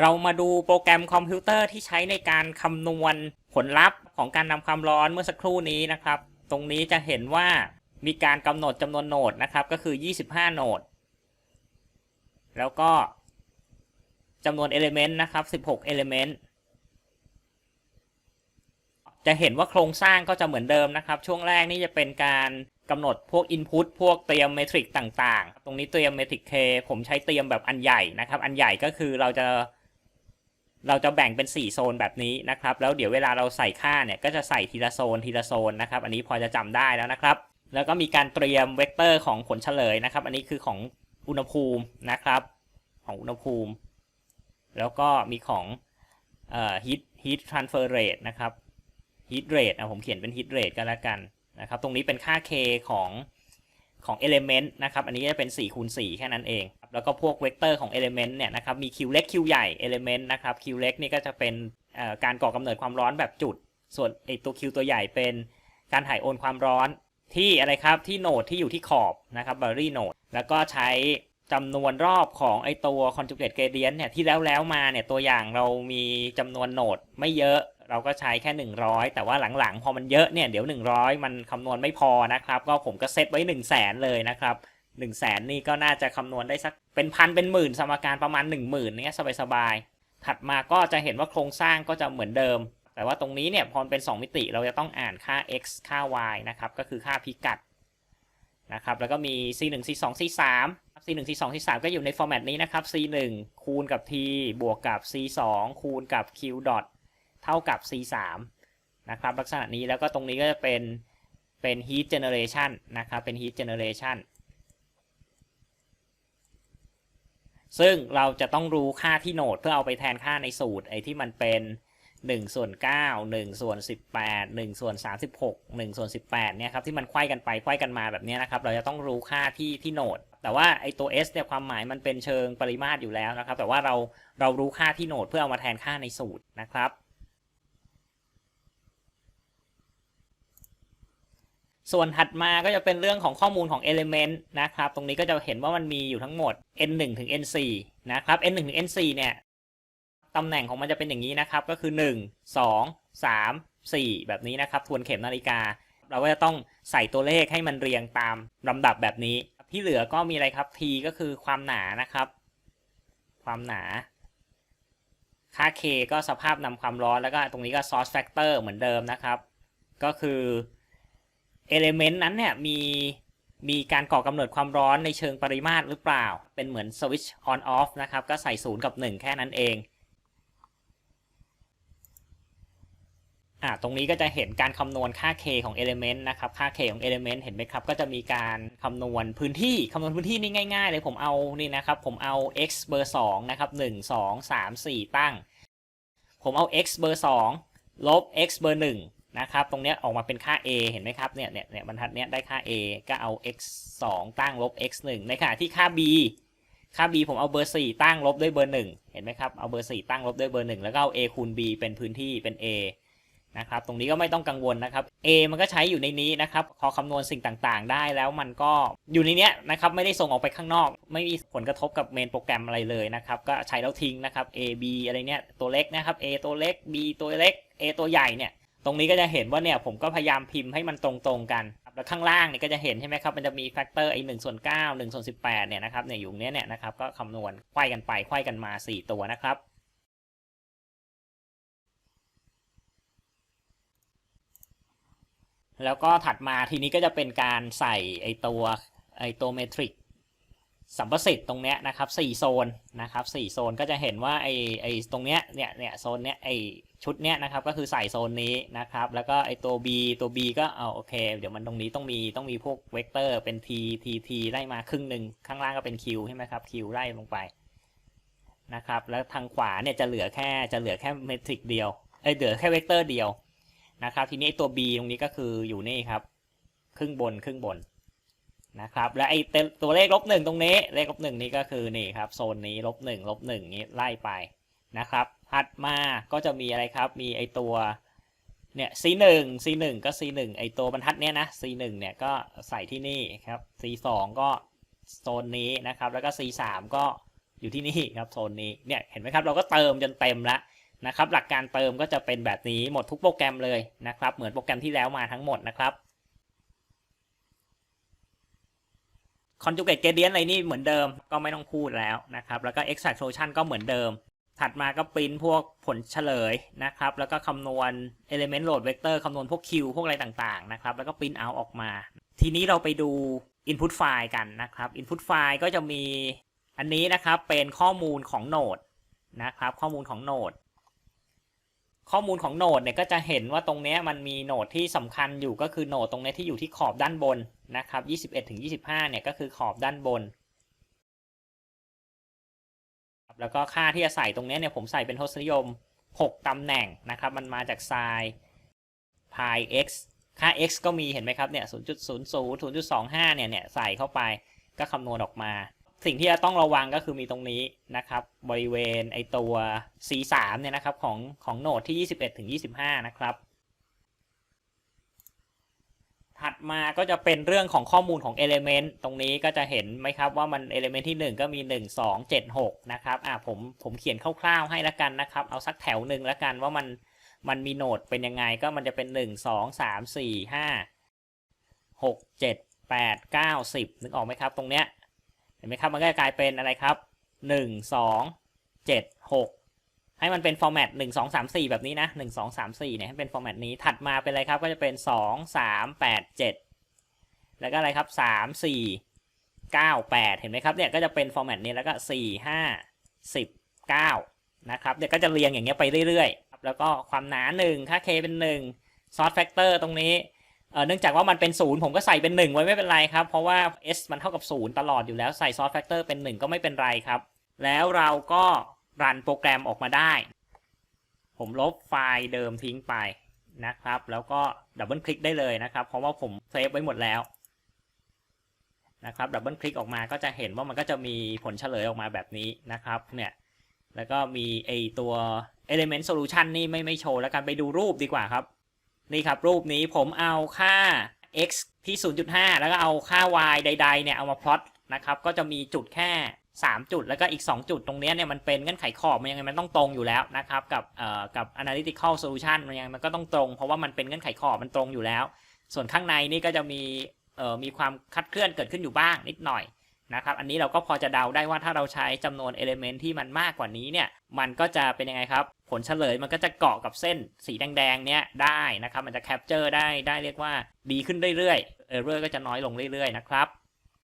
เรามาดูโปรแกรมคอมพิวเตอร์ที่ใช้ในการคำนวณผลลัพธ์ของการนำความร้อนเมื่อสักครู่นี้นะครับ ตรงนี้จะเห็นว่ามีการกำหนดจำนวนโหนดนะครับ ก็คือ 25 โหนด แล้วก็จำนวนเอลิเมนต์นะครับ 16 เอลิเมนต์ จะเห็นว่าโครงสร้างก็จะเหมือนเดิมนะครับ ช่วงแรกนี่จะเป็นการกำหนดพวก Input พวกเตรียมเมทริกต่าง ๆ ตรงนี้เตรียมเมทริก K ผมใช้เตรียมแบบอันใหญ่นะครับ อันใหญ่ก็คือเราจะ เราจะแบ่งเป็น 4 โซนแบบนี้นะครับ แล้วเดี๋ยวเวลาเราใส่ค่าเนี่ยก็จะใส่ทีละโซนทีละโซนนะครับ อันนี้พอจะจำได้แล้วนะครับ แล้วก็มีการเตรียมเวกเตอร์ของผลเฉลยนะครับ อันนี้คือของอุณหภูมินะครับ ของอุณหภูมิ แล้วก็มีของเอ่อ heat heat transfer rate นะครับ heat rate อะผมเขียนเป็น heat rate ก็แล้วกันนะครับ ตรงนี้เป็นค่า k ของของ element นะครับ อันนี้จะเป็น4คูณ4แค่นั้นเอง แล้วก็พวกเวกเตอร์ของ element เนี่ยนะครับมี q เล็ก q ใหญ่ element นะครับ q เล็กนี่ก็จะเป็นการก่อกำเนิดความร้อนแบบจุด ส่วนไอตัว q ตัวใหญ่เป็นการถ่ายโอนความร้อนที่อะไรครับที่โหนดที่อยู่ที่ขอบนะครับ boundary node แล้วก็ใช้จำนวนรอบของไอตัว conjugate gradient เนี่ยที่แล้วแล้วมาเนี่ยตัวอย่างเรามีจำนวนโหนดไม่เยอะเราก็ใช้แค่ 100 แต่ว่าหลังๆ พอมันเยอะเนี่ยเดี๋ยว 100 มันคำนวณไม่พอนะครับ ก็ผมก็เซตไว้ 1 0 0 0 0แสนเลยนะครับ 1 0 0 0 0แสนนี่ก็น่าจะคำนวณได้สักเป็นพันเป็นหมื่นสมการประมาณ 1 0,000เนี่ยสบายๆ ถัดมาก็จะเห็นว่าโครงสร้างก็จะเหมือนเดิม แต่ว่าตรงนี้เนี่ยพอเป็น 2 มิติเราจะต้องอ่านค่า x ค่า y นะครับ ก็คือค่าพิกัดนะครับ แล้วก็มี c 1 c 2 c 3 c 1 c 2 c 3ก็อยู่ในฟอร์แมตนี้นะครับ c 1คูณกับ t บวกกับ c 2คูณกับ q dot เท่ากับ c 3นะครับ ลักษณะนี้แล้วก็ตรงนี้ก็จะเป็นเป็น heat generation นะครับ เป็น heat generation ซึ่งเราจะต้องรู้ค่าที่โหนดเพื่อเอาไปแทนค่าในสูตรไอ้ที่มันเป็น1ส่วน9 1ส่วน18 1ส่วน36 1ส่วน18เนี่ยครับที่มันไขว้กันไปไขว้กันมาแบบนี้นะครับ เราจะต้องรู้ค่าที่ที่โหนด แต่ว่าไอ้ตัว s เนี่ยความหมายมันเป็นเชิงปริมาตรอยู่แล้วนะครับ แต่ว่าเราเรารู้ค่าที่โหนดเพื่อเอามาแทนค่าในสูตรนะครับ ส่วนถัดมาก็จะเป็นเรื่องของข้อมูลของ Element นะครับ ตรงนี้ก็จะเห็นว่ามันมีอยู่ทั้งหมด n1 ถึง n4 นะครับ n1 ถึง n4 เนี่ยตำแหน่งของมันจะเป็นอย่างนี้นะครับ ก็คือ 1 2 3 4 แบบนี้นะครับ ทวนเข็มนาฬิกา เราก็จะต้องใส่ตัวเลขให้มันเรียงตามลำดับแบบนี้ ที่เหลือก็มีอะไรครับ t ก็คือความหนานะครับ ความหนา ค่า k ก็สภาพนำความร้อน แล้วก็ตรงนี้ก็ source factor เหมือนเดิมนะครับ ก็คือ element นั้นเนี่ยมีมีการก่อกำเนิดความร้อนในเชิงปริมาตรหรือเปล่า เป็นเหมือนสวิตช์ on off นะครับ ก็ใส่ศูนย์กับ 1 แค่นั้นเองอ่าตรงนี้ก็จะเห็นการคำนวณค่า k ของ element นะครับ ค่า k ของ element เห็นไหมครับ ก็จะมีการคำนวณพื้นที่คำนวณพื้นที่นี่ง่ายๆเลย ผมเอานี่นะครับ ผมเอา x เบอร์2นะครับ 1 2 3 4 ตั้ง ผมเอา x เบอร์2ลบ x เบอร์1 นะครับ ตรงเนี้ยออกมาเป็นค่า a เห็นไหมครับ เนี่ย เนี่ยเนี่ยบรรทัดเนี้ยได้ค่า a ก็เอา x 2 ตั้งลบ x 1ในขณะที่ค่า b ค่า b ผมเอาเบอร์ 4 ตั้งลบด้วยเบอร์ 1 เห็นไหมครับ เอาเบอร์ 4 ตั้งลบด้วยเบอร์ 1 แล้วก็เอา a คูณ b เป็นพื้นที่เป็น a นะครับ ตรงนี้ก็ไม่ต้องกังวลนะครับ a มันก็ใช้อยู่ในนี้นะครับ พอคำนวณสิ่งต่างๆ ได้แล้วมันก็อยู่ในเนี้ยนะครับ ไม่ได้ส่งออกไปข้างนอก ไม่มีผลกระทบกับเมนโปรแกรมอะไรเลยนะครับ ก็ใช้แล้วทิ้งนะครับ a b อะไรเนี้ยตัวเล็กนะครับ a ตัวเล็ก b ตัวเล็ก a ตัวใหญ่เนี่ย ตรงนี้ก็จะเห็นว่าเนี่ยผมก็พยายามพิมพ์ให้มันตรงๆกันแล้วข้างล่างเนี่ยก็จะเห็นใช่ไหมครับ มันจะมีแฟกเตอร์ไอ้หนึ่งส่วนเก้าหนึ่งส่วนสิบแปดเนี่ยนะครับเนี่ยอยู่เนี้ยเนี่ยนะครับก็คำนวณไขว้กันไปไขว้กันมาสี่ตัวนะครับแล้วก็ถัดมาทีนี้ก็จะเป็นการใส่ไอตัวไอตัวเมทริก สัมประสิทธิ์ตรงเนี้ยนะครับสี่โซนนะครับสี่โซนก็จะเห็นว่าไอไอตรงเนี้ยเนี่ยเนี่ยโซนเนี้ยไอชุดเนี้ยนะครับก็คือใส่โซนนี้นะครับแล้วก็ไอตัว B ตัว B ก็เอาโอเค เดี๋ยวมันตรงนี้ต้องมีต้องมีพวกเวกเตอร์เป็น T T T ไล่มาครึ่งหนึ่งข้างล่างก็เป็น Q ใช่ไหมครับ Q ไล่ลงไปนะครับแล้วทางขวาเนี่ยจะเหลือแค่จะเหลือแค่เมทริกเดียวเอ้เหลือแค่เวกเตอร์เดียวนะครับทีนี้ไอ้ตัว b ตรงนี้ก็คืออยู่นี่ครับครึ่งบนครึ่งบน นะครับและไอ้ตัวเลขลบหนึ่งตรงนี้เลขลบหนึ่งนี้ก็คือนี่ครับโซนนี้ลบหนึ่งลบหนึ่งนี้ไล่ไปนะครับถัดมาก็จะมีอะไรครับมีไอ้ตัวเนี่ย c หนึ่ง c หนึ่งก็ c หนึ่งไอตัวบรรทัดเนี้ยนะ c หนึ่งเนี่ยก็ใส่ที่นี่ครับ c สองก็โซนนี้นะครับแล้วก็ c สามก็อยู่ที่นี่ครับโซนนี้เนี่ยเห็นไหมครับเราก็เติมจนเต็มล้วนะครับหลักการเติมก็จะเป็นแบบนี้หมดทุกโปรแกรมเลยนะครับเหมือนโปรแกรมที่แล้วมาทั้งหมดนะครับ conjugate gradient อะไรนี่เหมือนเดิมก็ไม่ต้องพูดแล้วนะครับ แล้วก็ extraction ก็เหมือนเดิม ถัดมาก็ปริ้นพวกผลเฉลยนะครับ แล้วก็คำนวณ element load vector คำนวณพวก Q พวกอะไรต่างๆนะครับ แล้วก็ปริ้นเอาออกมา ทีนี้เราไปดู input file กันนะครับ input file ก็จะมีอันนี้นะครับเป็นข้อมูลของโนดนะครับ ข้อมูลของโนด ข้อมูลของโนดเนี่ยก็จะเห็นว่าตรงนี้มันมีโนดที่สำคัญอยู่ก็คือโนดตรงนี้ที่อยู่ที่ขอบด้านบนนะครับ21ถึง25เนี่ยก็คือขอบด้านบน แล้วก็ค่าที่จะใส่ตรงนี้เนี่ยผมใส่เป็นทศนิยม 6ตำแหน่งนะครับ มันมาจาก sin pi x ค่า x ก็มีเห็นไหมครับเนี่ย0.00 0.25เนี่ยเนี่ยใส่เข้าไปก็คำนวณออกมา สิ่งที่จะต้องระวังก็คือมีตรงนี้นะครับ บริเวณไอตัว C3 เนี่ยนะครับของของโหนดที่ 21ถึง25 นะครับ ถัดมาก็จะเป็นเรื่องของข้อมูลของ Element ตรงนี้ก็จะเห็นไหมครับว่ามัน Element ที่ 1 ก็มี 1 2 7 6 นะครับอ่าผมผมเขียนคร่าวๆให้ล้วกันนะครับ เอาสักแถวหนึ่งล้วกันว่ามันมันมีโหนดเป็นยังไงก็มันจะเป็น 1 2 3 4 5 6 7 8 9 10นึกออกไหมครับตรงเนี้ย ห็นไหมครับ มันก็จะกลายเป็นอะไรครับ 1 2 7 6 ให้มันเป็นฟอร์แมต 1 2 3 4 แบบนี้นะ 1 2 3 4 เนี่ยให้เป็นฟอร์แมตนี้ ถัดมาเป็นอะไรครับ ก็จะเป็น 2 3 8 7 แล้วก็อะไรครับ 3 4 9 8 เห็นไหมครับ เนี่ยก็จะเป็นฟอร์แมตนี้ แล้วก็ 4 5 10 9 นะครับเดี๋ยวก็จะเรียงอย่างเงี้ยไปเรื่อยๆ แล้วก็ความหนา 1 ค่า k เป็น 1 ซอสแฟกเตอร์ตรงนี้ เนื่องจากว่ามันเป็นศูนย์ผมก็ใส่เป็น 1 ไว้ไม่เป็นไรครับ เพราะว่า s มันเท่ากับ 0 ตลอดอยู่แล้วใส่ซอสแฟกเตอร์เป็น 1 ก็ไม่เป็นไรครับ แล้วเราก็รันโปรแกรมออกมาได้ ผมลบไฟล์เดิมทิ้งไปนะครับ แล้วก็ดับเบิลคลิกได้เลยนะครับ เพราะว่าผมเซฟไว้หมดแล้วนะครับดับเบิลคลิกออกมาก็จะเห็นว่ามันก็จะมีผลเฉลยออกมาแบบนี้นะครับเนี่ยแล้วก็มีไอตัว element solution นี่ไม่ไม่โชว์แล้วกันไปดูรูปดีกว่าครับ นี่ครับรูปนี้ผมเอาค่า x ที่ 0.5 แล้วก็เอาค่า y ใด ๆ เนี่ย เอามาพลอตนะครับก็จะมีจุดแค่ 3 จุดแล้วก็อีก 2 จุดตรงเนี้ยเนี่ยมันเป็นเงื่อนไขขอบมันยังไงมันต้องตรงอยู่แล้วนะครับกับเอ่อกับ analytical solution มันยังไงมันก็ต้องตรง เพราะว่ามันเป็นเงื่อนไขขอบมันตรงอยู่แล้ว ส่วนข้างในนี่ก็จะมีเอ่อมีความคัดเคลื่อนเกิดขึ้นอยู่บ้างนิดหน่อย นะครับอันนี้เราก็พอจะเดาได้ว่าถ้าเราใช้จำนวน element ที่มันมากกว่านี้เนี่ยมันก็จะเป็นยังไงครับ ผลเฉลยมันก็จะเกาะกับเส้นสีแดงๆเนี่ยได้นะครับมันจะแคปเจอร์ได้ได้เรียกว่าดีขึ้นเรื่อยๆ error ก็จะน้อยลงเรื่อยๆนะครับ